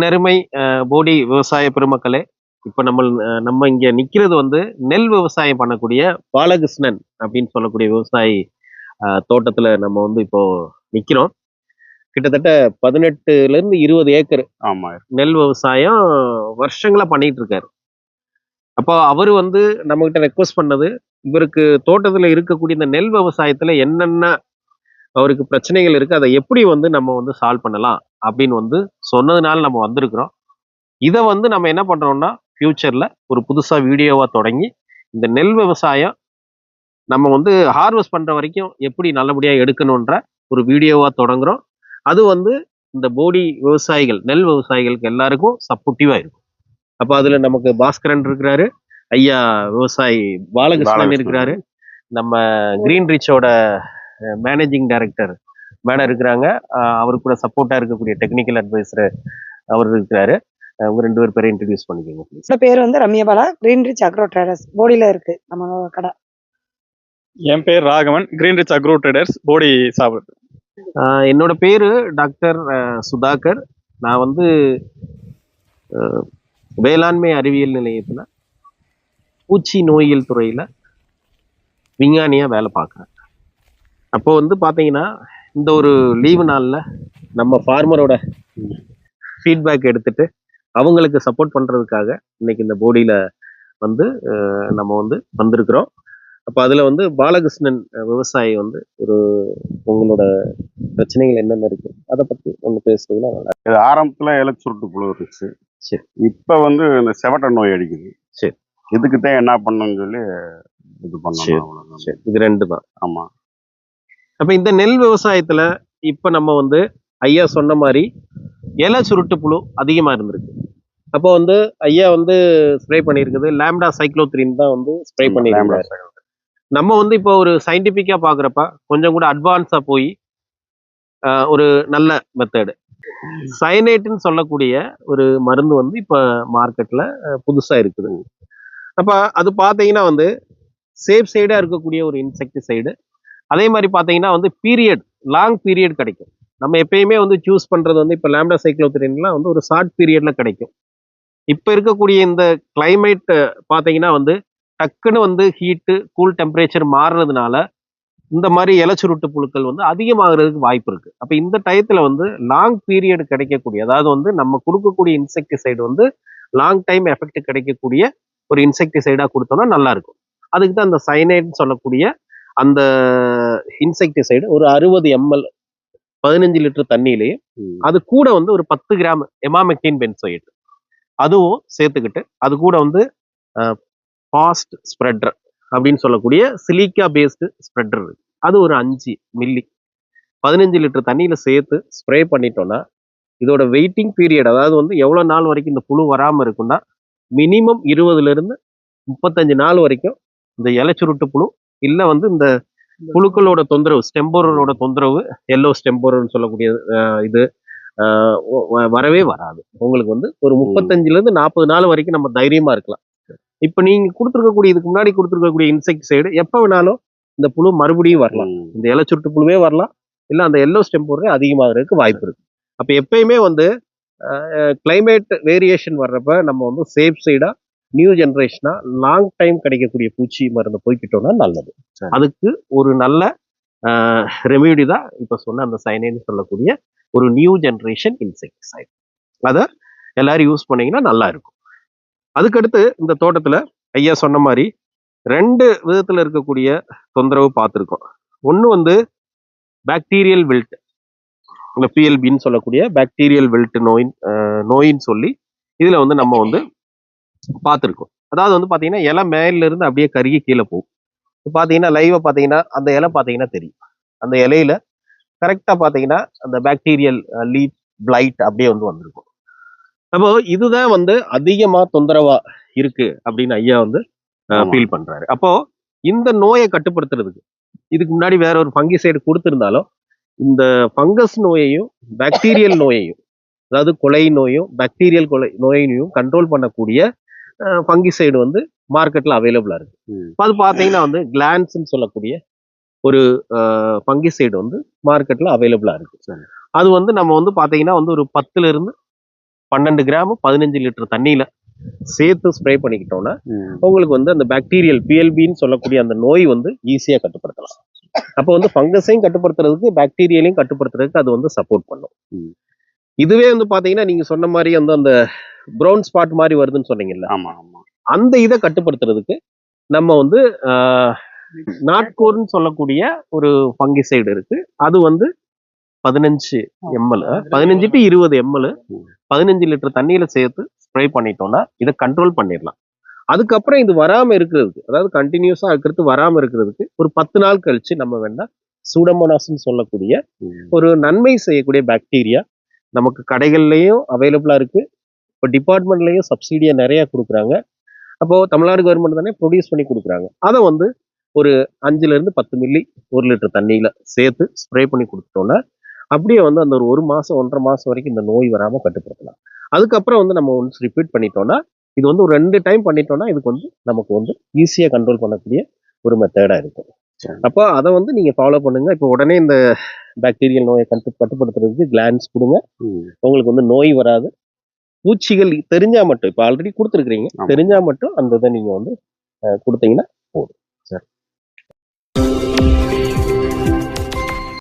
நெருமை போடி விவசாய பெருமக்களே இப்ப நம்ம நம்ம இங்க நிக்கிறது வந்து நெல் விவசாயம் பண்ணக்கூடிய பாலகிருஷ்ணன் அப்படின்னு சொல்லக்கூடிய விவசாயி தோட்டத்துல நம்ம வந்து இப்போ நிக்கிறோம். கிட்டத்தட்ட பதினெட்டுல இருந்து இருபது ஏக்கர் ஆமா. நெல் விவசாயம் வருஷங்களா பண்ணிட்டு இருக்காரு. அப்போ அவர் வந்து நம்ம கிட்ட ரெக்வஸ்ட் பண்ணது இவருக்கு தோட்டத்துல இருக்கக்கூடிய இந்த நெல் விவசாயத்துல என்னென்ன அவருக்கு பிரச்சனைகள் இருக்கு அதை எப்படி வந்து நம்ம வந்து சால்வ் பண்ணலாம்? அப்படின்னு வந்து சொன்னதுனால நம்ம வந்திருக்கிறோம். இதை வந்து நம்ம என்ன பண்றோம்னா ஃபியூச்சர்ல ஒரு புதுசா வீடியோவா தொடங்கி இந்த நெல் விவசாயம் நம்ம வந்து ஹார்வெஸ்ட் பண்ற வரைக்கும் எப்படி நல்லபடியா எடுக்கணுன்ற ஒரு வீடியோவா தொடங்குறோம். அது வந்து இந்த போடி விவசாயிகள் நெல் விவசாயிகளுக்கு எல்லாருக்கும் சப்போர்ட்டிவா இருக்கும். அப்ப அதுல நமக்கு பாஸ்கரன் இருக்கிறாரு ஐயா விவசாயி பாலகிருஷ்ணன். இருக்கிறாரு. நம்ம கிரீன் ரிச்சோட மேனேஜிங் டைரக்டர் மேடம் இருக்கிறாங்க. அவருக்கு கூட சப்போர்ட்டா இருக்கக்கூடிய டெக்னிக்கல் அட்வைசர் அவர் இருக்கிறாரு. உங்க ரெண்டு பேர் பேரை இன்ட்ரடியூஸ் பண்ணிக்கோங்க. என்னோட பேர் வந்து Ramyabala Green Rich Agro Traders போடியில இருக்கு. நம்ம கடை. என் பேர் Raghavan Green Rich Agro Traders Bodi சாப்பிடுறது. ஆஹ் என்னோட பேரு டாக்டர் சுதாகர். நான் வந்து வேளாண்மை அறிவியல் நிலையத்துல பூச்சி நோயியல் துறையில விஞ்ஞானியா வேலை பார்க்குறேன். அப்போ வந்து பாத்தீங்கன்னா இந்த ஒரு லீவு நாள்ல நம்ம ஃபார்மரோட ஃபீட்பேக் எடுத்துட்டு அவங்களுக்கு சப்போர்ட் பண்றதுக்காக இன்னைக்கு இந்த போடியில வந்து நம்ம வந்து வந்திருக்கிறோம் அப்போ அதுல வந்து பாலகிருஷ்ணன் விவசாயி வந்து ஒரு உங்களோட பிரச்சனைகள் என்னென்ன இருக்கு அதை பத்தி ஒன்று பேசுறீங்கன்னா நல்லா. இது ஆரம்பத்துல இலை சுருட்டு புழு இருந்துச்சு சரி. இப்ப வந்து இந்த செவட்ட நோய் அடிக்குது சரி. இதுக்கு தான் என்ன பண்ணணும்னு சொல்லி இது அவ்வளவுதான். சரி இது ரெண்டு தான் ஆமா அப்ப இந்த நெல் விவசாயத்துல இப்ப நம்ம வந்து ஐயா சொன்ன மாதிரி இலை சுருட்டு புழு அதிகமா இருந்திருக்கு. அப்போ வந்து ஐயா வந்து ஸ்ப்ரே பண்ணியிருக்குது. லேம்டா சைக்ளோத்ரின் தான் வந்து ஸ்ப்ரே பண்ணியிருக்காரு. நம்ம வந்து இப்போ ஒரு சயின்டிஃபிக்கா பாக்குறப்ப கொஞ்சம் கூட அட்வான்ஸா போய் ஒரு நல்ல மெத்தடு சயனேட்னு சொல்லக்கூடிய ஒரு மருந்து வந்து இப்ப மார்க்கெட்ல புதுசா இருக்குது. அப்ப அது பாத்தீங்கன்னா வந்து சேஃப் சைடா இருக்கக்கூடிய ஒரு இன்செக்டிசைடு அதே மாதிரி பார்த்தீங்கன்னா வந்து பீரியட் லாங் பீரியட் கிடைக்கும். நம்ம எப்பயுமே வந்து சூஸ் பண்ணுறது வந்து இப்போ லேம்டா சைக்ளோத்ரின்லாம் வந்து ஒரு ஷார்ட் பீரியடில் கிடைக்கும். இப்போ இருக்கக்கூடிய இந்த கிளைமேட் பார்த்தீங்கன்னா வந்து டக்குன்னு வந்து ஹீட்டு கூல் டெம்பரேச்சர் மாறுறதுனால இந்த மாதிரி இலச்சுருட்டு புழுக்கள் வந்து அதிகமாகிறதுக்கு வாய்ப்பு இருக்குது அப்போ இந்த டயத்தில் வந்து லாங் பீரியட் கிடைக்கக்கூடிய அதாவது வந்து நம்ம கொடுக்கக்கூடிய இன்செக்டிசைடு வந்து லாங் டைம் எஃபெக்ட் கிடைக்கக்கூடிய ஒரு இன்செக்டிசைடாக கொடுத்தோம்னா நல்லாயிருக்கும் அதுக்கு தான் அந்த சைனைட்னு சொல்லக்கூடிய அந்த இன்செக்டிசைடு ஒரு அறுபது எம்எல் பதினஞ்சு லிட்டர் தண்ணியிலேயே. அது கூட வந்து ஒரு பத்து கிராம் எமாமெக்டின் பென்சோயிட் அதுவும் சேர்த்துக்கிட்டு அது கூட வந்து ஃபாஸ்ட் ஸ்ப்ரெட்டர் அப்படின்னு சொல்லக்கூடிய சிலிக்கா பேஸ்டு ஸ்ப்ரெட்டர் இருக்கு அது ஒரு அஞ்சு மில்லி பதினஞ்சு லிட்டர் தண்ணியில சேர்த்து ஸ்ப்ரே பண்ணிட்டோம்னா இதோட வெயிட்டிங் பீரியட் அதாவது வந்து எவ்வளவு நாள் வரைக்கும் இந்த புழு வராம இருக்கும்னா மினிமம் இருபதுல இருந்து முப்பத்தஞ்சு நாள் வரைக்கும் இந்த இலைச்சுருட்டு புழு இல்ல வந்து இந்த புழுக்களோட தொந்தரவு ஸ்டெம்போரனோட தொந்தரவு எல்லோ ஸ்டெம்போரன் சொல்லக்கூடிய இது வரவே வராது. உங்களுக்கு வந்து ஒரு முப்பத்தஞ்சுல இருந்து நாற்பது நாள் வரைக்கும் நம்ம தைரியமா இருக்கலாம். இப்ப நீங்க கொடுத்துருக்கக்கூடிய இதுக்கு முன்னாடி கொடுத்துருக்கக்கூடிய இன்செக்டிசைடு எப்ப வேணாலும் இந்த புழு மறுபடியும் வரலாம். இந்த இலைச்சுருட்டு புழுவே வரலாம். இல்ல அந்த எல்லோ ஸ்டெம்போரே அதிகமாகிறதுக்கு வாய்ப்பு இருக்கு. அப்ப எப்பயுமே வந்து கிளைமேட் வேரியேஷன் வர்றப்ப நம்ம வந்து சேஃப் சைடா நியூ ஜென்ரேஷனா லாங் டைம் கிடைக்கக்கூடிய பூச்சி மருந்து போய்க்கிட்டோம்னா நல்லது. அதுக்கு ஒரு நல்ல ரெமிடி தான் இப்ப சொன்ன அந்த சைனைன்னு சொல்லக்கூடிய ஒரு நியூ ஜென்ரேஷன் இன்செக்டிசைட் அதை எல்லாரும் யூஸ் பண்ணீங்கன்னா நல்லா இருக்கும். அதுக்கடுத்து இந்த தோட்டத்துல ஐயா சொன்ன மாதிரி ரெண்டு விதத்துல இருக்கக்கூடிய தொந்தரவு பார்த்துருக்கோம். ஒன்று வந்து பாக்டீரியல் வில்ட் இந்த பிஎல்பின்னு சொல்லக்கூடிய பாக்டீரியல் வில்ட் நோயின் நோயின்னு சொல்லி இதுல வந்து நம்ம வந்து பார்த்துருக்கோம். அதாவது வந்து பாத்தீங்கன்னா இலை மேல இருந்து அப்படியே கருகி கீழே போகும். இப்போ பாத்தீங்கன்னா லைவா பாத்தீங்கன்னா அந்த இலை பாத்தீங்கன்னா தெரியும். அந்த இலையில கரெக்டா பாத்தீங்கன்னா அந்த பாக்டீரியல் லீட் பிளைட் அப்படியே வந்து வந்திருக்கும். அப்போ இதுதான் வந்து அதிகமா தொந்தரவா இருக்கு அப்படின்னு ஐயா வந்து. ஃபீல் பண்றாரு. அப்போ இந்த நோயை கட்டுப்படுத்துறதுக்கு இதுக்கு முன்னாடி வேற ஒரு ஃபங்கிசைடு கொடுத்திருந்தாலும் இந்த ஃபங்கஸ் நோயையும் பாக்டீரியல் நோயையும் அதாவது கொலை நோயும் பாக்டீரியல் கொலை நோயையும் கண்ட்ரோல் பண்ணக்கூடிய ஃபங்கிசைடு வந்து மார்க்கெட்ல அவைலபிளா இருக்கு ம். இப்ப அது பாத்தீங்கன்னா வந்து கிளான்ஸ்ன்னு சொல்லக்கூடிய ஒரு ஃபங்கிசைடு வந்து மார்க்கெட்ல அவைலபிளா இருக்கு சரி. அது வந்து நம்ம வந்து பாத்தீங்கன்னா வந்து ஒரு பத்துல இருந்து பன்னெண்டு கிராம் பதினஞ்சு லிட்டர் தண்ணியில சேர்த்து ஸ்ப்ரே பண்ணிக்கிட்டோம்னா. உங்களுக்கு வந்து அந்த பாக்டீரியல் பிஎல்பின்னு சொல்லக்கூடிய அந்த நோய் வந்து ஈஸியாக கட்டுப்படுத்தலாம் அப்போ வந்து ஃபங்கஸையும் கட்டுப்படுத்துறதுக்கு பாக்டீரியலையும் கட்டுப்படுத்துறதுக்கு அது வந்து சப்போர்ட் பண்ணும். இதுவே வந்து பாத்தீங்கன்னா நீங்க சொன்ன மாதிரி வந்து அந்த ப்ரௌன் ஸ்பாட் மாதிரி வருதுன்னு சொன்னீங்கல்ல? ஆமா ஆமா. அந்த இதை கட்டுப்படுத்துறதுக்கு நம்ம வந்து நாட்கோர்னு சொல்லக்கூடிய ஒரு ஃபங்கிசைடு இருக்கு. அது வந்து பதினஞ்சு எம்எல் பதினஞ்சு டு இருபது எம்எல் பதினஞ்சு லிட்டர் தண்ணியில சேர்த்து ஸ்ப்ரே பண்ணிட்டோம்னா இதை கண்ட்ரோல் பண்ணிடலாம். அதுக்கப்புறம் இது வராம இருக்கிறதுக்கு அதாவது கண்டினியூஸா இருக்கிறது வராம இருக்கிறதுக்கு ஒரு பத்து நாள் கழிச்சு நம்ம வேணா சூடமோனாஸ்ன்னு சொல்லக்கூடிய. ஒரு நன்மை செய்யக்கூடிய பாக்டீரியா நமக்கு கடைகள்லயும் அவைலபிளா இருக்கு. இப்போ டிபார்ட்மெண்ட்லயும் சப்சிடியா நிறைய கொடுக்குறாங்க. அப்போ தமிழ்நாடு கவர்மெண்ட் தானே ப்ரொடியூஸ் பண்ணி கொடுக்குறாங்க. அதை வந்து ஒரு அஞ்சுல இருந்து பத்து மில்லி ஒரு லிட்டர் தண்ணியில சேர்த்து ஸ்ப்ரே பண்ணி கொடுத்துட்டோம்னா அப்படியே வந்து அந்த ஒரு ஒரு மாசம் ஒன்றரை மாசம் வரைக்கும் இந்த நோய் வராம கட்டுப்படுத்தலாம். அதுக்கப்புறம் வந்து நம்ம ஒன்ஸ் ரிப்பீட் பண்ணிட்டோம்னா இது வந்து ஒரு ரெண்டு டைம் பண்ணிட்டோம்னா இதுக்கு வந்து நமக்கு வந்து ஈஸியா கண்ட்ரோல் பண்ணக்கூடிய ஒரு மெத்தடா இருக்கும். அப்போ அதை வந்து நீங்க ஃபாலோ பண்ணுங்க. இப்போ உடனே இந்த பாக்டீரியல் நோயை கட்டு கட்டுப்படுத்துறதுக்கு கிளான்ஸ் கொடுங்க. உங்களுக்கு வந்து நோய் வராது. பூச்சிகள் தெரிஞ்சா மட்டும் இப்போ ஆல்ரெடி கொடுத்துருக்கீங்க ஆமா. தெரிஞ்சா மட்டும் அந்த இதை நீங்க வந்து கொடுத்தீங்கன்னா போதும்